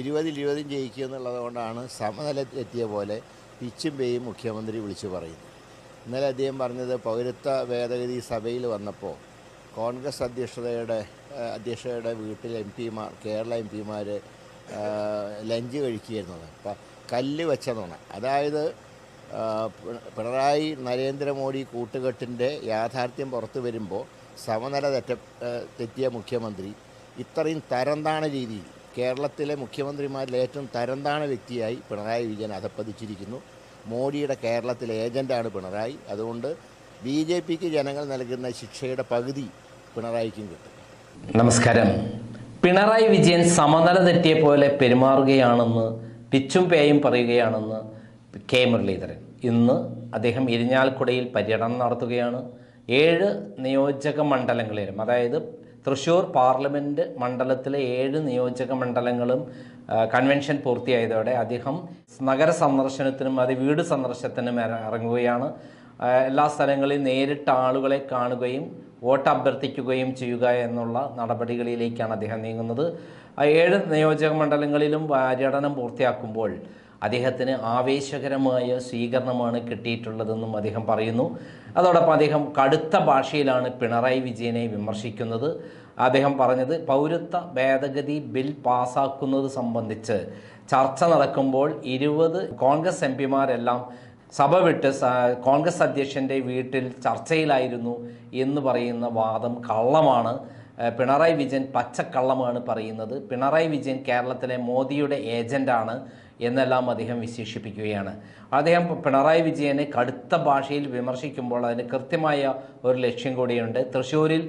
ഇരുപതിൽ ഇരുപതും ജയിക്കുക എന്നുള്ളതുകൊണ്ടാണ് സമനിലത്തിലെത്തിയ പോലെ പിച്ചും പേയും മുഖ്യമന്ത്രി വിളിച്ചു പറയുന്നത്. ഇന്നലെ അദ്ദേഹം പറഞ്ഞത് പൗരത്വ ഭേദഗതി സഭയിൽ വന്നപ്പോൾ കോൺഗ്രസ് അധ്യക്ഷതയുടെ അധ്യക്ഷയുടെ വീട്ടിൽ എം പിമാർ കേരള എം പിമാർ ലഞ്ച് കഴിക്കുകയായിരുന്നത്. അപ്പം കല്ല് വെച്ച നുണ. അതായത് പിണറായി നരേന്ദ്രമോദി കൂട്ടുകെട്ടിന്റെ യാഥാർത്ഥ്യം പുറത്തു വരുമ്പോൾ സമനില തെറ്റ തെറ്റിയ മുഖ്യമന്ത്രി ഇത്രയും തരംതാണ രീതിയിൽ കേരളത്തിലെ മുഖ്യമന്ത്രിമാരിൽ ഏറ്റവും തരംതാണ വ്യക്തിയായി പിണറായി വിജയൻ അധപ്പതിച്ചിരിക്കുന്നു. മോഡിയുടെ കേരളത്തിലെ ഏജന്റാണ് പിണറായി. അതുകൊണ്ട് ബി ജെ പിക്ക് ജനങ്ങൾ നൽകുന്ന ശിക്ഷയുടെ പകുതി പിണറായിക്കും കിട്ടും. നമസ്കാരം. പിണറായി വിജയൻ സമനില തെറ്റിയ പോലെ പെരുമാറുകയാണെന്ന് പിച്ചും പേയും പറയുകയാണെന്ന് കെ മുരളീധരൻ. ഇന്ന് അദ്ദേഹം ഇരിഞ്ഞാൽക്കുടയിൽ പര്യടനം നടത്തുകയാണ്. ഏഴ് നിയോജക മണ്ഡലങ്ങളിലും അതായത് തൃശ്ശൂർ പാർലമെന്റ് മണ്ഡലത്തിലെ ഏഴ് നിയോജക മണ്ഡലങ്ങളും കൺവെൻഷൻ പൂർത്തിയായതോടെ അദ്ദേഹം നഗര സന്ദർശനത്തിനും അത് വീട് സന്ദർശനത്തിനും ഇറങ്ങുകയാണ്. എല്ലാ സ്ഥലങ്ങളിലും നേരിട്ട് ആളുകളെ കാണുകയും വോട്ട് അഭ്യർത്ഥിക്കുകയും ചെയ്യുക എന്നുള്ള നടപടികളിലേക്കാണ് അദ്ദേഹം നീങ്ങുന്നത്. ഏഴ് നിയോജക മണ്ഡലങ്ങളിലും പര്യടനം പൂർത്തിയാക്കുമ്പോൾ അദ്ദേഹത്തിന് ആവേശകരമായ സ്വീകരണമാണ് കിട്ടിയിട്ടുള്ളതെന്നും അദ്ദേഹം പറയുന്നു. അതോടൊപ്പം അദ്ദേഹം കടുത്ത ഭാഷയിലാണ് പിണറായി വിജയനെ വിമർശിക്കുന്നത്. അദ്ദേഹം പറഞ്ഞത് പൗരത്വ ഭേദഗതി ബിൽ പാസാക്കുന്നത് സംബന്ധിച്ച് ചർച്ച നടക്കുമ്പോൾ ഇരുപത് കോൺഗ്രസ് എം പിമാരെല്ലാം സഭ വിട്ട് കോൺഗ്രസ് അധ്യക്ഷന്റെ വീട്ടിൽ ചർച്ചയിലായിരുന്നു എന്ന് പറയുന്ന വാദം കള്ളമാണ്. പിണറായി വിജയൻ പച്ചക്കള്ളമാണ് പറയുന്നത്. പിണറായി വിജയൻ കേരളത്തിലെ മോദിയുടെ ഏജന്റാണ്. എന്നെല്ലാം അദ്ദേഹം വിശേഷിപ്പിക്കുകയാണ്. അദ്ദേഹം പിണറായി വിജയനെ കടുത്ത ഭാഷയിൽ വിമർശിക്കുമ്പോൾ അതിന് കൃത്യമായ ഒരു ലക്ഷ്യം കൂടിയുണ്ട്. തൃശ്ശൂരിൽ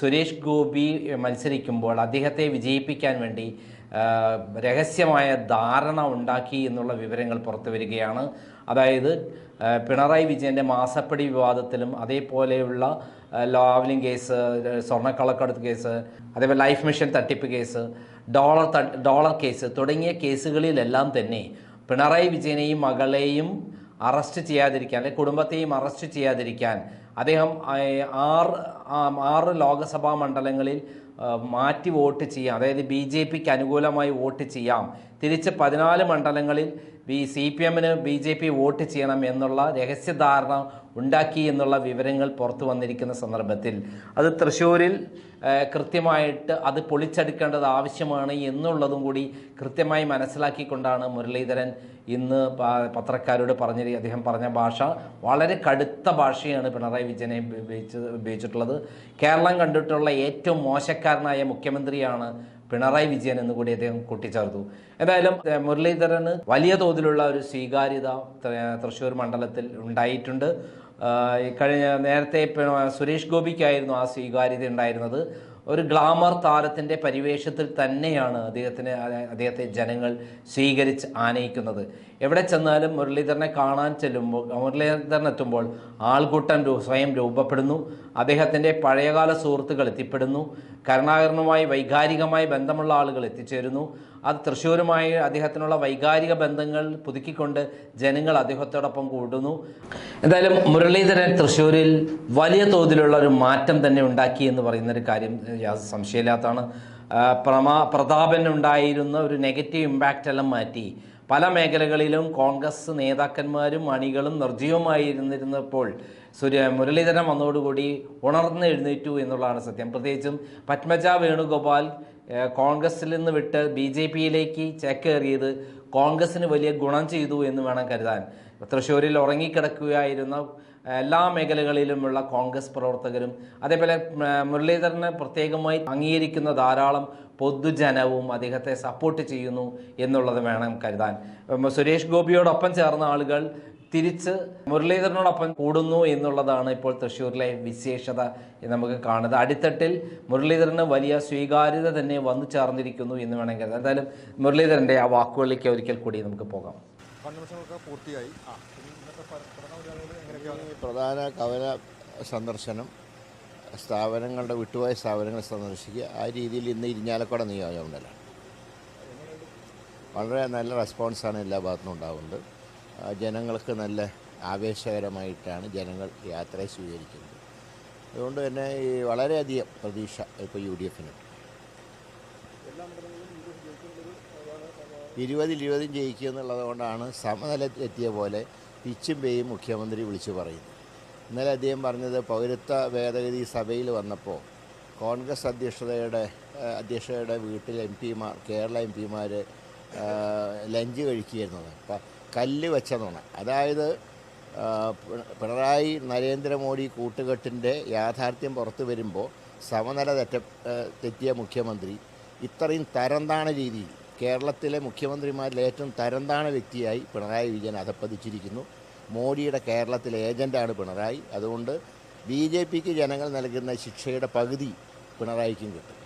സുരേഷ് ഗോപി മത്സരിക്കുമ്പോൾ അദ്ദേഹത്തെ വിജയിപ്പിക്കാൻ വേണ്ടി രഹസ്യമായ ധാരണ ഉണ്ടാക്കി എന്നുള്ള വിവരങ്ങൾ പുറത്തു വരികയാണ്. അതായത് പിണറായി വിജയന്റെ മാസപ്പടി വിവാദത്തിലും അതേപോലെയുള്ള ലാവ്ലിംഗ് കേസ് സ്വർണക്കള്ളക്കടത്ത് കേസ് അതേപോലെ ലൈഫ് മിഷൻ തട്ടിപ്പ് കേസ് ഡോളർ ഡോളർ കേസ് തുടങ്ങിയ കേസുകളിലെല്ലാം തന്നെ പിണറായി വിജയനെയും മകളെയും അറസ്റ്റ് ചെയ്യാതിരിക്കാൻ അല്ലെങ്കിൽ കുടുംബത്തെയും അറസ്റ്റ് ചെയ്യാതിരിക്കാൻ അദ്ദേഹം ആറ് ആറ് ലോക്സഭാ മണ്ഡലങ്ങളിൽ മാറ്റി വോട്ട് ചെയ്യാം. അതായത് ബി ജെ പിക്ക് അനുകൂലമായി വോട്ട് ചെയ്യാം. തിരിച്ച് പതിനാല് മണ്ഡലങ്ങളിൽ ബി സി പി എമ്മിന് ബി ജെ പി വോട്ട് ചെയ്യണം എന്നുള്ള രഹസ്യധാരണ ഉണ്ടാക്കി എന്നുള്ള വിവരങ്ങൾ പുറത്തു വന്നിരിക്കുന്ന സന്ദർഭത്തിൽ. അത് തൃശ്ശൂരിൽ കൃത്യമായിട്ട് അത് പൊളിച്ചെടുക്കേണ്ടത് ആവശ്യമാണ് എന്നുള്ളതും കൂടി കൃത്യമായി മനസ്സിലാക്കിക്കൊണ്ടാണ് മുരളീധരൻ ഇന്ന് പത്രക്കാരോട് പറഞ്ഞ അദ്ദേഹം പറഞ്ഞ ഭാഷ വളരെ കടുത്ത ഭാഷയാണ് പിണറായി വിജയനെ ഉപയോഗിച്ചത് ഉപയോഗിച്ചിട്ടുള്ളത്. കേരളം കണ്ടിട്ടുള്ള ഏറ്റവും മോശക്കാരനായ മുഖ്യമന്ത്രിയാണ് പിണറായി വിജയൻ എന്ന് കൂടി അദ്ദേഹം കൂട്ടിച്ചേർത്തു. എന്തായാലും മുരളീധരന് വലിയ തോതിലുള്ള ഒരു സ്വീകാര്യത തൃശ്ശൂർ മണ്ഡലത്തിൽ ഉണ്ടായിട്ടുണ്ട്. കഴിഞ്ഞ നേരത്തെ സുരേഷ് ഗോപിക്കായിരുന്നു ആ സ്വീകാര്യത ഉണ്ടായിരുന്നത്. ഒരു ഗ്ലാമർ താരത്തിന്റെ പരിവേഷത്തിൽ തന്നെയാണ് അദ്ദേഹത്തിന് അദ്ദേഹത്തെ ജനങ്ങൾ സ്വീകരിച്ച് ആനയിക്കുന്നത്. എവിടെ ചെന്നാലും മുരളീധരനെ കാണാൻ ചെല്ലുമ്പോൾ മുരളീധരൻ എത്തുമ്പോൾ ആൾക്കൂട്ടം സ്വയം രൂപപ്പെടുന്നു. അദ്ദേഹത്തിന്റെ പഴയകാല സുഹൃത്തുക്കൾ എത്തിപ്പെടുന്നു. കരുണാകരനുമായി വൈകാരികമായി ബന്ധമുള്ള ആളുകൾ എത്തിച്ചേരുന്നു. അത് തൃശ്ശൂരുമായി അദ്ദേഹത്തിനുള്ള വൈകാരിക ബന്ധങ്ങൾ പുതുക്കിക്കൊണ്ട് ജനങ്ങൾ അദ്ദേഹത്തോടൊപ്പം കൂടുന്നു. എന്തായാലും മുരളീധരൻ തൃശ്ശൂരിൽ വലിയ തോതിലുള്ള ഒരു മാറ്റം തന്നെ ഉണ്ടാക്കി എന്ന് പറയുന്നൊരു കാര്യം സംശയമില്ലാത്തതാണ് പ്രമാ പ്രതാപൻ ഉണ്ടായിരുന്ന ഒരു നെഗറ്റീവ് ഇമ്പാക്റ്റ് എല്ലാം മാറ്റി. പല മേഖലകളിലും കോൺഗ്രസ് നേതാക്കന്മാരും അണികളും നിർജീവമായിരുന്നിരുന്നപ്പോൾ സൂര്യ മുരളീധരൻ വന്നതോടുകൂടി ഉണർന്ന് എഴുന്നേറ്റു എന്നുള്ളതാണ് സത്യം. പ്രത്യേകിച്ചും പത്മജ വേണുഗോപാൽ കോൺഗ്രസിൽ നിന്ന് വിട്ട് ബി ജെ പിയിലേക്ക് ചേക്കേറിയത് കോൺഗ്രസിന് വലിയ ഗുണം ചെയ്തു എന്ന് വേണം കരുതാൻ. തൃശ്ശൂരിൽ ഉറങ്ങിക്കിടക്കുകയായിരുന്ന എല്ലാ മേഖലകളിലുമുള്ള കോൺഗ്രസ് പ്രവർത്തകരും അതേപോലെ മുരളീധരനെ പ്രത്യേകമായി അംഗീകരിക്കുന്ന ധാരാളം പൊതുജനവും അദ്ദേഹത്തെ സപ്പോർട്ട് ചെയ്യുന്നു എന്നുള്ളത് വേണം കരുതാൻ. സുരേഷ് ഗോപിയോടൊപ്പം ചേർന്ന ആളുകൾ തിരിച്ച് മുരളീധരനോടൊപ്പം കൂടുന്നു എന്നുള്ളതാണ് ഇപ്പോൾ തൃശ്ശൂരിലെ വിശേഷത നമുക്ക് കാണുന്നത്. അടിത്തട്ടിൽ മുരളീധരന് വലിയ സ്വീകാര്യത തന്നെ വന്നു ചേർന്നിരിക്കുന്നു എന്ന് വേണമെങ്കിൽ എന്തായാലും മുരളീധരന്റെ ആ വാക്കുകളിലേക്ക് ഒരിക്കൽ കൂടി നമുക്ക് പോകാം. കൺവെൻഷനൊക്കെ പൂർത്തിയായി. പ്രധാന കവല സന്ദർശനം സ്ഥാപനങ്ങളുടെ വിട്ടുപോയ സ്ഥാപനങ്ങൾ സന്ദർശിക്കുക. ആ രീതിയിൽ ഇന്ന് ഇരിഞ്ഞാലക്കുട നിയോജകമണ്ഡലം. വളരെ നല്ല റെസ്പോൺസാണ് എല്ലാ ഭാഗത്തും ഉണ്ടാകുന്നത് ജനങ്ങൾക്ക് നല്ല ആവേശകരമായിട്ടാണ് ജനങ്ങൾ യാത്രയെ സ്വീകരിക്കുന്നത്. അതുകൊണ്ട് തന്നെ ഈ വളരെയധികം പ്രതീക്ഷ ഇപ്പോൾ യു ഡി എഫിനുണ്ട് എല്ലാ മണ്ഡലങ്ങളിലും യു ഡി എഫ് ജയിക്കുന്നുള്ളൊരു അതാണ് ഇരുപതിൽ ഇരുപതും ജയിക്കുക എന്നുള്ളതുകൊണ്ടാണ് കൊണ്ടാണ് സമനിലയെത്തിയ പോലെ പിച്ചും പേയും മുഖ്യമന്ത്രി വിളിച്ചു പറയുന്നത്. ഇന്നലെ അദ്ദേഹം പറഞ്ഞത് പൗരത്വ ഭേദഗതി സഭയിൽ വന്നപ്പോൾ കോൺഗ്രസ് അധ്യക്ഷതയുടെ അധ്യക്ഷയുടെ വീട്ടിൽ എം പിമാർ കേരള എം പിമാർ ലഞ്ച് കഴിക്കുകയായിരുന്നത് അപ്പം കല്ല് വെച്ച നുണ. അതായത് പിണറായി നരേന്ദ്രമോദി കൂട്ടുകെട്ടിന്റെ യാഥാർത്ഥ്യം പുറത്തു വരുമ്പോൾ സമനില തെറ്റ തെറ്റിയ മുഖ്യമന്ത്രി ഇത്രയും തരംതാണ രീതിയിൽ കേരളത്തിലെ മുഖ്യമന്ത്രിമാരിൽ ഏറ്റവും തരംതാണ വ്യക്തിയായി പിണറായി വിജയൻ അധപ്പതിച്ചിരിക്കുന്നു. മോഡിയുടെ കേരളത്തിലെ ഏജന്റാണ് പിണറായി. അതുകൊണ്ട് ബി ജെ പിക്ക് ജനങ്ങൾ നൽകുന്ന ശിക്ഷയുടെ പകുതി പിണറായിക്കും കിട്ടും.